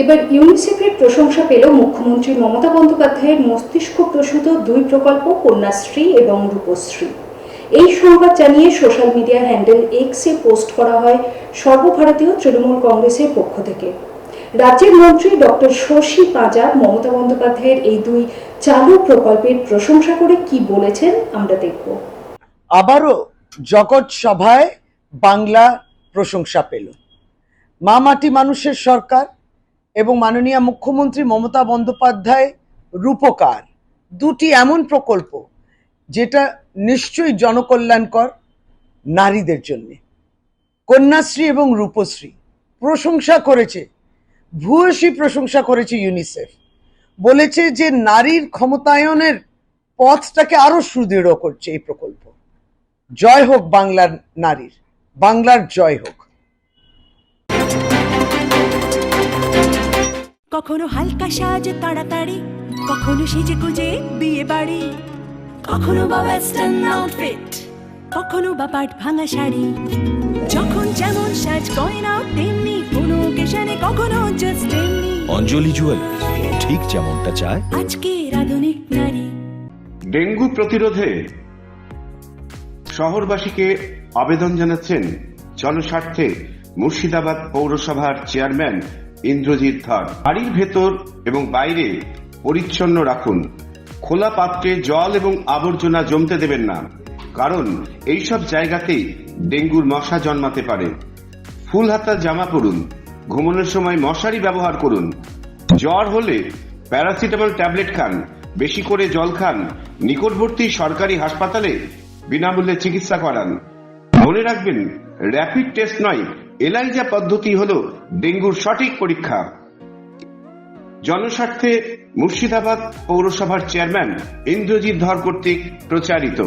এবার ইউনিসেফের প্রশংসা পেল মুখ্যমন্ত্রী মমতা বন্দ্যোপাধ্যায়ের মস্তিষ্ক প্রসূত দুই প্রকল্প, কন্যাশ্রী এবং রূপশ্রী। এই সংবাদ জানিয়ে সোশ্যাল মিডিয়া হ্যান্ডেল এক্সে পোস্ট করা হয় সর্বভারতীয় তৃণমূল কংগ্রেসের পক্ষ থেকে। রাজ্যের মন্ত্রী ডক্টর শশী পাঁজা মমতা বন্দ্যোপাধ্যায়ের এই দুই চালু প্রকল্পের প্রশংসা করে কি বলেছেন আমরা দেখব। আবারও জগৎ সভায় বাংলা প্রশংসা পেল। মা মাটি মানুষের সরকার এবং মাননীয় মুখ্যমন্ত্রী মমতা বন্দ্যোপাধ্যায় রূপকার। দুটি এমন প্রকল্প যেটা নিশ্চয়ই জনকল্যাণকর নারীদের জন্য। কন্যাশ্রী এবং রূপশ্রী প্রশংসা করেছে, ভূয়সী প্রশংসা করেছে ইউনিসেফ। বলেছে যে নারীর ক্ষমতায়নের পথটাকে আরও সুদৃঢ় করছে এই প্রকল্প। জয় হোক বাংলার নারীর, বাংলার জয় হোক। কখনো হালকা সাজ তাড়াতাড়ি কখনো সেজে গুজে বিয়ে বাড়ি কখনো বা ওয়েস্টার্ন আউটফিট কখনো বা পাট ভাঙা শাড়ি। যখন যেমন সাজ গয়না তেমনি কোনো ওকেশনে কখনো জাস্ট তেমনি। অঞ্জলি জুয়েলার্স ঠিক যেমনটা চায়। আজকের আধুনিক নারী। ডেঙ্গু প্রতিরোধে শহরবাসীকে আবেদন জানাচ্ছেন জনস্বার্থে মুর্শিদাবাদ পৌরসভার চেয়ারম্যান ইন্দ্রজিৎ ধর বাড়ির ভেতর এবং বাইরে পরিচ্ছন্ন রাখুন। খোলা পাত্রে জল এবং আবর্জনা জমতে দেবেন না। কারণ এইসব জায়গাতেই ডেঙ্গুর মশা জন্মাতে পারে। ফুল হাতা জামা পরুন। ঘুমানোর সময় মশারি ব্যবহার করুন। জ্বর হলে প্যারাসিটামল ট্যাবলেট খান। বেশি করে জল খান। নিকটবর্তী সরকারি হাসপাতালে বিনামূল্যে চিকিৎসা করান। মনে রাখবেন, র্যাপিড টেস্ট নয় এলাইজা পদ্ধতি হল ডেঙ্গুর সঠিক পরীক্ষা। জনস্বার্থে মুর্শিদাবাদ পৌরসভার চেয়ারম্যান ইন্দ্রজিৎ ধর কর্তৃক প্রচারিত।